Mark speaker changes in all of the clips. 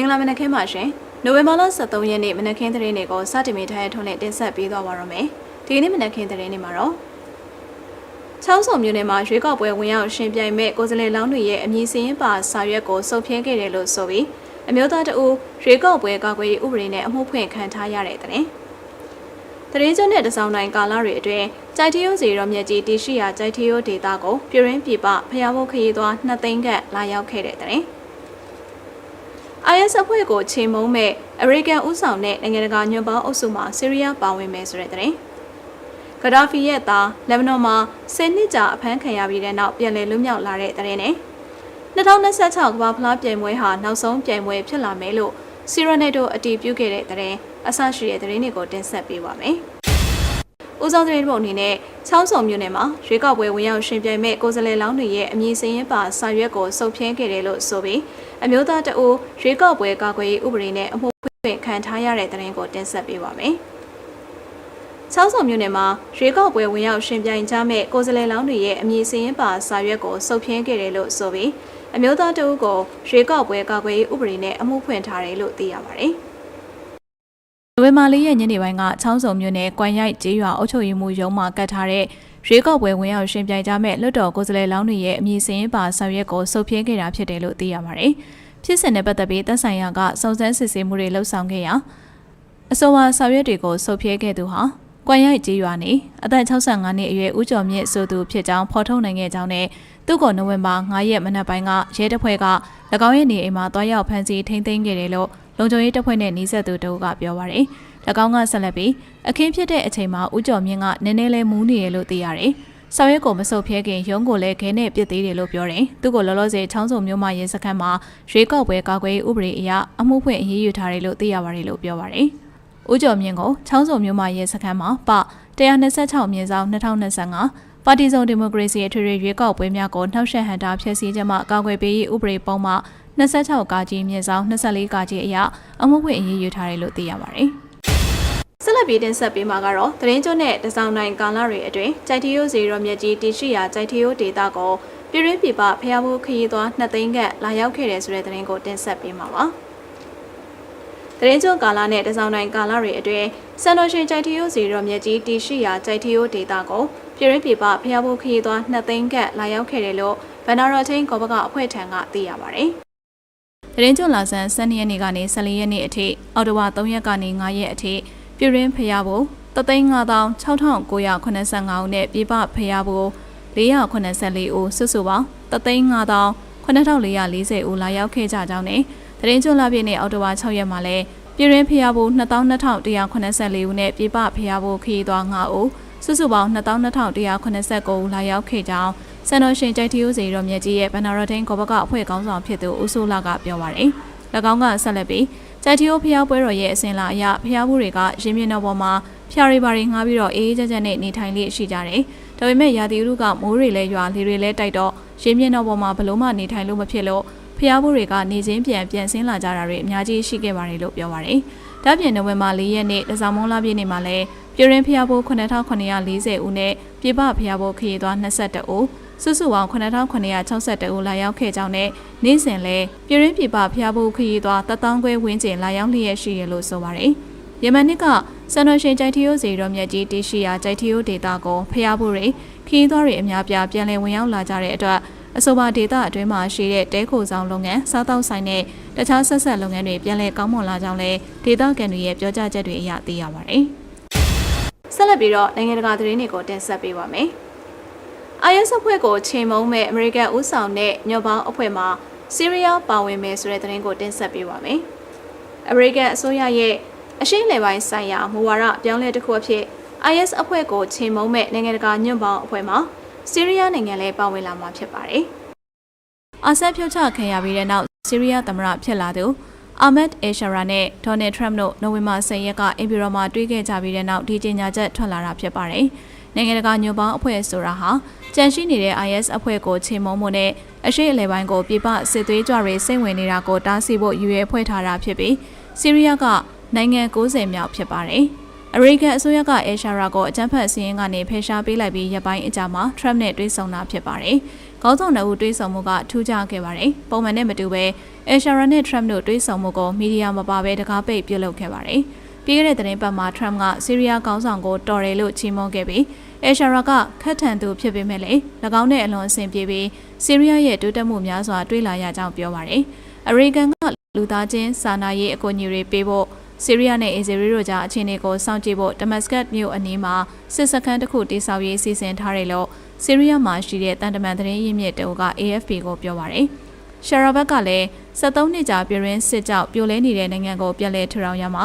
Speaker 1: င်္ဂလာမနက်ခင်းပါရှင်နိုဝင်ဘာလ23ရက်နေ့မနက်ခင်းသတင်းတွေကိုစတင်မိထားတဲ့ထုံးနဲ့တင်ဆက်ပေးသွားပါရမယ်ဒီကနေ့မနက်ခင်းသတင်းတွေမှာတော့ချောင်းစုံမြို့နယ်မှာရွေးကောက်ပွဲဝင်ရောက်ရှင်ပြိုင်မဲ့ကိုယ်စားလှယ်လောင်းတွေရဲ့အမည်စရင်းပါစာရွက်ကိုစုပ်ဖြင်းခဲ့တယ်လို့ဆိုပြီးအမျိုးသားတအူရွေးကောက်ပွဲကာကွယ်ရေးဥပဒေနဲ့အမှုဖွင့်ခံထားရတဲ့တဲ့တရင်ကျွန်းနဲ့တစောင်းတိုင်းကာလတွေအတွင်းကြိုက်ထရိုးစီရောမြက်ကြီးတရှိရာကြိုက်ထရိုးဒေတာကိုပြရင်းပြပဖျားဖို့ခရီးသွားနှစ်သိန်းခန့်လာရောက်ခဲ့တဲ့တဲ့ IS အဖွဲ့ကိုချိန်မုံမဲ့အမေရိကန်ဥဆောင်တဲ့နိုင်ငံတကာညွန့်ပေါင်းအုပ်စုမှဆီးရီးယားပါဝင်မယ်ဆိုတဲ့တဲ့ဂဒါဖီရဲ့သားလက်ဘနွန်မှာ10နှစ်ကြာအဖမ်းခံရပြီးတဲ့နောက်ပြန်လည်လွတ်မြောက်လာတဲ့တဲ့နဲ့2026ကမ္ဘာဖလားပြိုင်ပွဲဟာနောက်ဆုံးပြိုင်ပွဲဖြစ်လာမယ်လို့ဆီရနယ်တို့အတည်ပြုခဲ့တဲ့တဲ့အဆရှိတဲ့သတင်းတွေကိုတင်ဆက်ပေးပါမယ်။ဦးဆောင်သတင်းပုံအနေနဲ့ချောင်းစုံမြို့နယ်မှာရွေးကောက်ပွဲဝင်ရောက်ရှင်ပြိုင်မဲ့ကိုယ်စားလှယ်လောင်းတွေရဲ့အမည်စရင်းပါစာရွက်ကိုစုပ်ဖြင်းခဲ့တယ်လို့ဆိုပြီး အမျိုးသားတအူရွေးကောက်ပွဲကာကွယ်ရေးဥပဒေနဲ့အမှုဖွင့်ခံထားရတဲ့သတင်းကိုတင်ဆက်ပေးပါမယ်။ချောင်းစုံမြို့နယ်မှာရွေးကောက်ပွဲဝင်ရောက်ရှင်ပြိုင်ကြမဲ့ကိုယ်စားလှယ်လောင်းတွေရဲ့အမည်စရင်းပါစာရွက်ကိုစုပ်ဖြင်းခဲ့တယ်လို့ဆိုပြီးအမျိုးသားတအူကိုရွေးကောက်ပွဲကာကွယ်ရေးဥပဒေနဲ့အမှုဖွင့်ထားတယ်လို့သိရပါတယ်။နိုဝင်ဘာလရဲ့ညနေပိုင်းကချောင်းစုံမြို့နယ်ကွမ်ရိုက်ကျေးရွာအုပ်ချုပ်ရေးမှူးရုံးမှကတ်ထားတဲ့ ရွေးကောက်ပွဲဝင်ရောက်ရှင်ပြိုင်ကြမဲ့လွတ်တော်ကိုယ်စားလှယ်လောင်းတွေရဲ့အမည်စရင်းပါဆောင်ရွက်ကိုစုပ်ပြင်းခဲ့တာဖြစ်တယ်လို့သိရပါတယ်။ဖြစ်စဉ်နဲ့ပတ်သက်ပြီးတပ်ဆိုင်ရာကစုံစမ်းစစ်ဆေးမှုတွေလှုပ်ဆောင်ခဲ့ရာအဆိုပါဆောင်ရွက်တွေကိုစုပ်ပြဲခဲ့သူဟာကွမ်ရိုက်ကျေးရွာနေအသက်65နှစ်အရွယ်ဦးကျော်မြင့်ဆိုသူဖြစ်ကြောင်းဖော်ထုတ်နိုင်ခဲ့ကြောင်းနဲ့သူ့ကိုနိုဝင်ဘာ9ရက်မနက်ပိုင်းကရဲတပ်ဖွဲ့က၎င်းရဲ့နေအိမ်မှာတွားရောက်ဖမ်းဆီးထိန်းသိမ်းခဲ့တယ်လို့လုံခြုံရေးတပ်ဖွဲ့နဲ့နှီးဆက်သူတို့ကပြောပါရယ်၎ င်းကဆက်လက်ပြီးအခင်းဖြစ်တဲ့အချိန်မှာဦးကျော်မြင့်ကနည်းနည်းလေးမူးနေတယ်လို့သိရတယ်။ဆောင်ရွက်ကိုမဆုတ်ဖျဲခင်ရုံးကိုလည်းခဲနဲ့ပြစ်သေးတယ်လို့ပြောတယ်။သူ့ကိုလောလောဆယ်ချောင်းစုံမျိုးမှရဲစခန်းမှာရွေးကောက်ပွဲကာကွယ်ရေးဥပဒေအရအမှုဖွင့်အရေးယူထားတယ်လို့သိရပါတယ်လို့ပြောပါတယ်။ဦးကျော်မြင့်ကိုချောင်းစုံမျိုးမှရဲစခန်းမှာပ126မြင်းဆောင်2025ပါတီစုံဒီမိုကရေစီအထွေထွေရွေးကောက်ပွဲများကိုနှောက်ယှက်ဟန်တာဖျက်ဆီးခြင်းမှကာကွယ်ပေးရေးဥပဒေပုံမှ26ကာကြီးမြင်းဆောင်24ကာကြီးအရအမှုဖွင့်အရေးယူထားတယ်လို့သိရပါတယ်။ ဆက်လက်ပြီးတင်ဆက်ပေးမှာကတော့သတင်းကျွန်းနဲ့တစောင်းတိုင်းကာလတွေအတွင်းကြိုက်တီယိုဇီရောမြက်ကြီးတရှိရာကြိုက်တီယိုဒေတာကိုပြည်ရင်းပြပဖျားဖို့ခရီးသွားနှစ်သိန်းခန့်လာရောက်ခဲ့တယ်ဆိုတဲ့သတင်းကိုတင်ဆက်ပေးမှာပါ။သတင်းကျွန်းကာလနဲ့တစောင်းတိုင်းကာလတွေအတွင်းစန်တော်ရှင်ကြိုက်တီယိုဇီရောမြက်ကြီးတရှိရာကြိုက်တီယိုဒေတာကိုပြည်ရင်းပြပဖျားဖို့ခရီးသွားနှစ်သိန်းခန့်လာရောက်ခဲ့တယ်လို့ဗန်နာရော်ချင်းကောဘကအဖွဲ့ထံကသိရပါတယ်။သတင်းကျွန်းလာဆန်12ရက်နေ့ကနေ14ရက်နေ့အထိအော်တိုဝါ3ရက်ကနေ9ရက်အထိ ပြည်ရင်းဖျားဖို့3,5985ဦးနဲ့ပြည်ပဖျားဖို့484ဦးစုစုပေါင်း3,5440ဦးလာရောက်ခဲ့ကြကြောင်းနဲ့သတင်းကျွန်းလာပြည့်နဲ့အော်တိုဝါ6ရက်မှာလည်းပြည်ရင်းဖျားဖို့22,184ဦးနဲ့ပြည်ပဖျားဖို့ခရီးသွား9ဦးစုစုပေါင်း22,189ဦးလာရောက်ခဲ့ကြောင်းစန်တော်ရှင်ကြိုက်တီယိုစီရောမြက်ကြီးရဲ့ဗန်နာရဒင်းကောဘကအဖွဲ့ခေါင်းဆောင်ဖြစ်သူဦးစိုးလာကပြောပါရယ်၎င်းကဆက်လက်ပြီး ကြိုက်တီယိုဖျားပွဲတော်ရဲ့အစဉ်လာအရဖျားမှုတွေကရင်းမြစ်တော်ပေါ်မှာဖျားရီပါရီငှားပြီးတော့အေးအေးချမ်းချမ်းနဲ့နေထိုင်လေးရှိကြတယ်။ဒါပေမဲ့ရာသီဥတုကမိုးတွေလည်းရွာလေတွေလည်းတိုက်တော့ရင်းမြစ်တော်ပေါ်မှာဘလို့မှနေထိုင်လို့မဖြစ်လို့ဖျားမှုတွေကနေချင်းပြန်ပြန်ဆင်းလာကြတာတွေအများကြီးရှိခဲ့ပါတယ်လို့ပြောပါရယ်။ဒါပြင်နိုဝင်ဘာ၄ရက်နေ့တစောင်းမုံလာပြည့်နေ့မှာလည်းပြည်ရင်းဖျားဖို့9940ဦးနဲ့ပြည်ပဖျားဖို့ခရီးသွား22ဦး စုစုပေါင်း9962ဦးလာရောက်ခဲ့ကြောင်းနဲ့နေ့စဉ်လဲပြည်ရင်းပြည်ပဖျားဖို့ခရီးသွားတထောင်ခွဲဝန်းကျင်လာရောက်လျက်ရှိရလို့ဆိုပါတယ်။ယမန်နှစ်ကစန်တော်ရှင်ကြိုက်တီယိုဇီရောမြက်ကြီးတရှိရာကြိုက်တီယိုဒေတာကိုဖျားဖို့တွေခရီးသွားတွေအများပြားပြန်လည်ဝင်ရောက်လာကြတဲ့အတွက်အဆိုပါဒေတာအတွင်းမှာရှိတဲ့တဲခိုဆောင်လုပ်ငန်းစားတောက်ဆိုင်နဲ့တခြားဆက်ဆက်လုပ်ငန်းတွေပြန်လည်ကောင်းမွန်လာကြောင်းလဲဒေတာကန်တွေရဲ့ပြောကြားချက်တွေအရသိရပါတယ်။ဆက်လက်ပြီးတော့နိုင်ငံတကာသတင်းတွေကိုတင်ဆက်ပေးပါမယ်။ IS အဖွဲ့ကိုချိန်မုံမဲ့အမေရိကန်ဦးဆောင်တဲ့ညော်ပေါင်းအဖွဲ့မှဆီးရီးယားပါဝင်မယ်ဆိုတဲ့သတင်းကိုတင်ဆက်ပေးပါမယ်။အမေရိကန်အစိုးရရဲ့အရှေ့လယ်ပိုင်းဆိုင်ရာမူဝါဒပြောင်းလဲတစ်ခုအဖြစ် IS အဖွဲ့ကိုချိန်မုံမဲ့နိုင်ငံတကာညွန့်ပေါင်းအဖွဲ့မှဆီးရီးယားနိုင်ငံလည်းပါဝင်လာမှာဖြစ်ပါတယ်။အာဆတ်ဖြုတ်ချခံရပြီးတဲ့နောက်ဆီးရီးယားသမ္မတဖြစ်လာသူအာမက်အေရှာရာနဲ့ဒေါ်နယ်ထရမ့်တို့နိုဝင်ဘာ10ရက်ကအင်ပီရောမှာတွေ့ခဲ့ကြပြီးတဲ့နောက်ဒီကြေညာချက်ထွက်လာတာဖြစ်ပါတယ်။ နိုင်ငံတကာညွန့်ပေါင်းအဖွဲ့ဆိုတာဟာကြန့်ရှိနေတဲ့ IS အဖွဲ့ကိုချိန်မုံမှုနဲ့အရှိအလဲပိုင်းကိုပြပစစ်သွေးကြွတွေစိတ်ဝင်နေတာကိုတားဆီးဖို့ရည်ရွယ်ဖွဲ့ထားတာဖြစ်ပြီးဆီးရီးယားကနိုင်ငံ90မြောက်ဖြစ်ပါတယ်။အမေရိကန်အစိုးရကအဲရှာရာကိုအကြမ်းဖက်စီးရင်ကနေဖယ်ရှားပေးလိုက်ပြီးရပိုင်းအကြာမှာ Trump နဲ့တွေ့ဆုံတာဖြစ်ပါတယ်။ခေါင်းဆောင်နှစ်ဦးတွေ့ဆုံမှုကထူးခြားခဲ့ပါတယ်။ပုံမှန်နဲ့မတူဘဲအယ်ရှာရာနဲ့ထရမ့်တို့တွေ့ဆုံမှုကိုမီဒီယာမပါဘဲတကားပိတ်ပြုလုပ်ခဲ့ပါတယ်။ ပြီးခဲ့တဲ့သတင်းပတ်မှာထရမ့်ကဆီးရီးယားခေါင်းဆောင်ကိုတော်တယ်လို့ချီးမွမ်းခဲ့ပြီးအယ်ရှာရာကခတ်ထန်သူဖြစ်ပေမဲ့လည်း၎င်းနဲ့အလွန်အဆင်ပြေပြီးဆီးရီးယားရဲ့တိုးတက်မှုများစွာတွေ့လာရကြောင်းပြောပါတယ်။အမေရိကန်ကလူသားချင်းစာနာရေးအကူအညီတွေပေးဖို့ဆီးရီးယားနဲ့အစ္စရေးတို့ကြားအခြေအနေကိုစောင့်ကြည့်ဖို့ဒမတ်စကတ်မြို့အနီးမှာစစ်စခန်းတစ်ခုတည်ဆောက်ရေးစီစဉ်ထားတယ်လို့ဆီးရီးယားမှာရှိတဲ့တန်တမန်သတင်းရင်းမြစ်တူက AFP ကိုပြောပါရယ်။ရှာရာဘတ်ကလည်း73နှစ်ကြာပြည်ရင်းစစ်ကြောက်ပြိုလဲနေတဲ့နိုင်ငံကိုပြည်လဲထူထောင်ရမှာ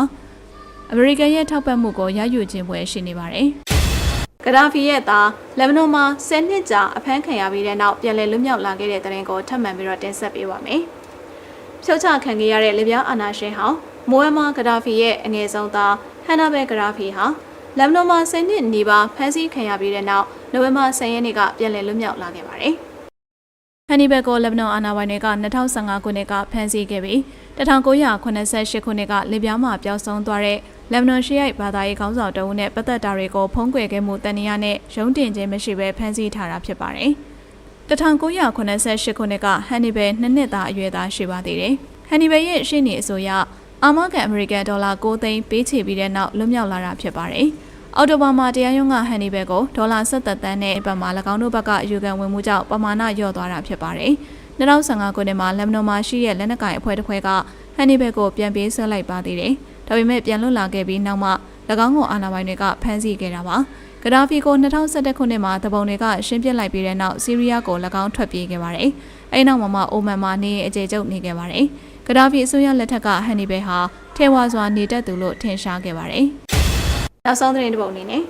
Speaker 1: အမေရိကန်ရဲ့ထောက်ပံ့မှုကိုရယူခြင်းပွဲရှိနေပါတယ်။ဂဒါဖီရဲ့သားလက်ဘနွန်မှာ10နှစ်ကြာအဖမ်းခံရပြီးတဲ့နောက်ပြည်လဲလွတ်မြောက်လာခဲ့တဲ့တဲ့ရင်ကိုထပ်မံပြီးတော့တင်ဆက်ပေးပါမယ်။ဖြုတ်ချခံခဲ့ရတဲ့လေပြားအာနာရှင်ဟောင်းမိုအမ်မာဂဒါဖီရဲ့အငယ်ဆုံးသားဟန်နာဘဲဂဒါဖီဟာလက်ဘနွန်မှာ10နှစ်နီးပါးဖမ်းဆီးခံရပြီးတဲ့နောက်နိုဝင်ဘာ10ရက်နေ့ကပြန်လည်လွတ်မြောက်လာခဲ့ပါတယ်။ဟန်နီဘဲကိုလက်ဘနွန်အာဏာပိုင်တွေက2015ခုနှစ်ကဖမ်းဆီးခဲ့ပြီး1988ခုနှစ်ကလေပြားမှာပျောက်ဆုံးသွားတဲ့ လက်ဘနွန်ရှီယိုက်ဘာသာရေးခေါင်းဆောင်တအုပ်နဲ့ပတ်သက်တာတွေကိုဖုံးကွယ်ခဲ့မှုတန်တရားနဲ့ရုံးတင်ခြင်းမရှိဘဲဖမ်းဆီးထားတာဖြစ်ပါတယ်။1988ခုနှစ်ကဟန်နီဘဲနှစ်နှစ်သားအရွယ်သားရှိပါသေးတယ်။ဟန်နီဘဲရဲ့ရှေ့နေအဆိုအရအာမကန်အမေရိကန်ဒေါ်လာ9သိန်းပေးချေပြီးတဲ့နောက်လွတ်မြောက်လာတာဖြစ်ပါတယ်။အော်တိုဘာမှာတရားရုံးကဟန်နီဘဲကိုဒေါ်လာ17သန်းနဲ့ဘက်မှာ၎င်းတို့ဘက်ကယူကန်ဝင်မှုကြောင့်ပမာဏလျော့သွားတာဖြစ်ပါတယ်။2015ခုနှစ်မှာလက်မနိုမှာရှိတဲ့လက်နက်ကိုင်အဖွဲ့တစ်ဖွဲ့ကဟန်နီဘဲကိုပြန်ပေးဆွဲလိုက်ပါသေးတယ်။ ဒါပေမဲ့ပြန်လွတ်လာခဲ့ပြီးနောက်မှ၎င်းကိုအာဏာပိုင်တွေကဖမ်းဆီးခဲ့တာပါ။ဂဒါဖီကို2011ခုနှစ်မှာတပုံတွေကရှင်းပြလိုက်ပြီးတဲ့နောက်ဆီးရီးယားကို၎င်းထွက်ပြေးခဲ့ပါတယ်။အဲဒီနောက်မှာမှအိုမန်မှာနေအခြေကျုပ်နေခဲ့ပါတယ်။ဂဒါဖီအစိုးရလက်ထက်ကဟန်နီဘဲဟာထဲဝါစွာနေတတ်သူလို့ထင်ရှားခဲ့ပါတယ်။နောက်ဆုံးသတင်းတစ်ပုဒ်အနေနဲ့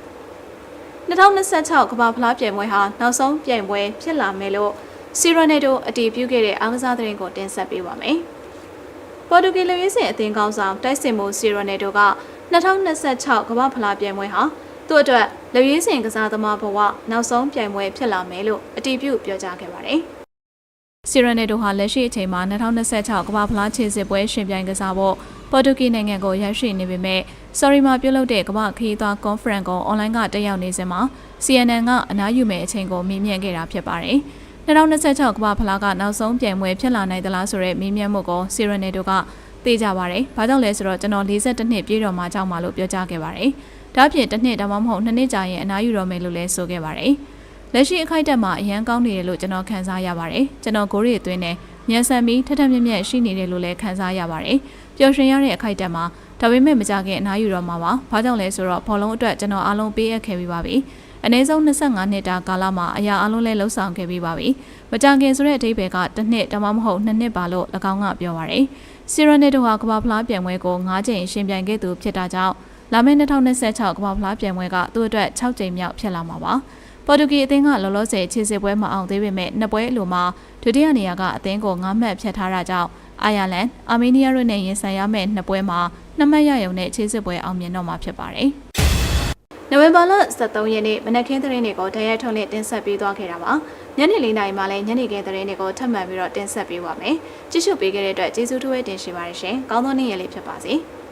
Speaker 1: 2026ကမ္ဘာဖလားပြိုင်ပွဲဟာနောက်ဆုံးပြိုင်ပွဲဖြစ်လာမယ်လို့စီရိုနေတိုအတည်ပြုခဲ့တဲ့အားကစားသတင်းကိုတင်ဆက်ပေးပါမယ်။ ပေါ်တူဂီလူရေးစင်အသင်းကောင်းဆောင်တိုက်စင်မိုစီရိုနေတိုက2026ကမ္ဘာဖလားပြိုင်ပွဲဟာသူ့အတွက်လူရေးစင်ကစားသမားဘဝနောက်ဆုံးပြိုင်ပွဲဖြစ်လာမယ်လို့အတည်ပြုပြောကြားခဲ့ပါတယ်။စီရနေတိုဟာလက်ရှိအချိန်မှာ2026ကမ္ဘာဖလားခြေစစ်ပွဲရှင်ပြိုင်ကစားဖို့ပေါ်တူဂီနိုင်ငံကိုရောက်ရှိနေပေမဲ့ sorry မှာပြုလုပ်တဲ့ကမ္ဘာခရီးသွား conference ကို online ကတက်ရောက်နေစဉ်မှာ CNN ကအနားယူမဲ့အချိန်ကိုမေးမြန်းခဲ့တာဖြစ်ပါတယ်။ 2026ကမ္ဘာဖလားကနောက်ဆုံးပြိုင်ပွဲဖြစ်လာနိုင်သလားဆိုတဲ့မေးမြန်းမှုကို Sirene တို့ကသိကြပါတယ်။ဘာကြောင့်လဲဆိုတော့ကျွန်တော်42နှစ်ပြည့်တော်မှာကြောက်မှာလို့ပြောကြားခဲ့ပါတယ်။ဒါ့အပြင်တစ်နှစ်ဒါမှမဟုတ်နှစ်နှစ်ကြာရင်အနားယူတော့မယ်လို့လည်းဆိုခဲ့ပါတယ်။လက်ရှိအခိုက်အတန့်မှာအရန်ကောင်းနေတယ်လို့ကျွန်တော်ခံစားရပါတယ်။ကျွန်တော်ကိုရီးအတွင်းနဲ့မြန်ဆန်ပြီးထထမြက်မြက်ရှိနေတယ်လို့လည်းခံစားရပါတယ်။ပျော်ရွှင်ရတဲ့အခိုက်အတန့်မှာဒါပေမဲ့မကြခင်အနားယူတော့မှာပါ။ဘာကြောင့်လဲဆိုတော့ဘောလုံးအတွက်ကျွန်တော်အားလုံးပေးအပ်ခဲ့ပြီးပါပြီ။ အနည်းဆုံး25နှစ်တာကာလမှာအရာအလုံးလဲလှုပ်ဆောင်ခဲ့ပြီးပါပြီ။မကြခင်ဆိုတဲ့အဓိပ္ပာယ်ကတစ်နှစ်ဒါမှမဟုတ်နှစ်နှစ်ပါလို့၎င်းကပြောပါရယ်။စီရနေတို့ဟာကမ္ဘာဖလားပြိုင်ပွဲကို9ကြိမ်ရှင်ပြိုင်ခဲ့သူဖြစ်တာကြောင့်လာမယ့်2026ကမ္ဘာဖလားပြိုင်ပွဲကသူ့အတွက်6ကြိမ်မြောက်ဖြစ်လာမှာပါ။ပေါ်တူဂီအသင်းကလောလောဆယ်ခြေစစ်ပွဲမအောင်သေးပေမဲ့နှစ်ပွဲအလိုမှာဒုတိယနေရာကအသင်းကို9မှတ်ဖြတ်ထားတာကြောင့်အိုင်ယာလန်၊အာမေးနီးယားတို့နဲ့ရင်ဆိုင်ရမယ့်နှစ်ပွဲမှာနှစ်မှတ်ရရုံနဲ့ခြေစစ်ပွဲအောင်မြင်တော့မှာဖြစ်ပါတယ်။ နိုဝင်ဘာလ23ရက်နေ့မနက်ခင်းသတင်းတွေကိုတရက်ထုံးနဲ့တင်ဆက်ပေးသွားခဲ့တာပါ။ညနေ၄နာရီမှလည်းညနေခင်းသတင်းတွေကိုထပ်မံပြီးတော့တင်ဆက်ပေးပါမယ်။ကြည့်ရှုပေးခဲ့တဲ့အတွက်ကျေးဇူးတင်ရှိပါတယ်ရှင်။ကောင်းသောနေ့ရက်လေးဖြစ်ပါစေ။